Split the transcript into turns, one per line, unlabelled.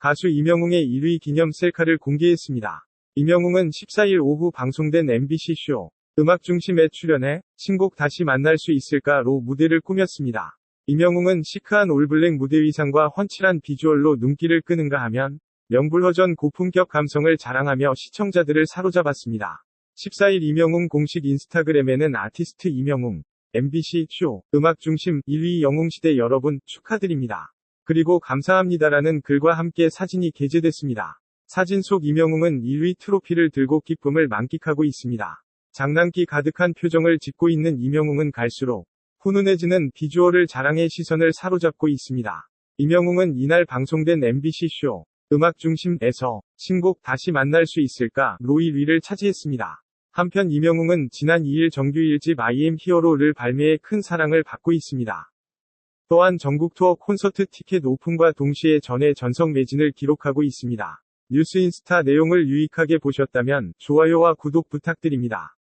가수 이명웅의 1위 기념 셀카를 공개했습니다. 이명웅은 14일 오후 방송된 MBC 쇼 음악 중심에 출연해 신곡 다시 만날 수 있을까로 무대를 꾸몄습니다. 이명웅은 시크한 올블랙 무대 의상과 훤칠한 비주얼로 눈길을 끄는가 하면 명불허전 고품격 감성을 자랑하며 시청자들을 사로잡았습니다. 14일 이명웅 공식 인스타그램에는 아티스트 이명웅, MBC 쇼, 음악 중심 1위 영웅시대 여러분 축하드립니다. 그리고 감사합니다라는 글과 함께 사진이 게재됐습니다. 사진 속 이명웅은 1위 트로피를 들고 기쁨을 만끽하고 있습니다. 장난기 가득한 표정을 짓고 있는 이명웅은 갈수록 훈훈해지는 비주얼을 자랑해 시선을 사로잡고 있습니다. 이명웅은 이날 방송된 MBC 쇼 음악 중심에서 신곡 다시 만날 수 있을까 로 1위를 차지했습니다. 한편 이명웅은 지난 2일 정규 1집 I am 히어로를 발매해 큰 사랑을 받고 있습니다. 또한 전국 투어 콘서트 티켓 오픈과 동시에 전회 전석 매진을 기록하고 있습니다. 뉴스인스타 내용을 유익하게 보셨다면 좋아요와 구독 부탁드립니다.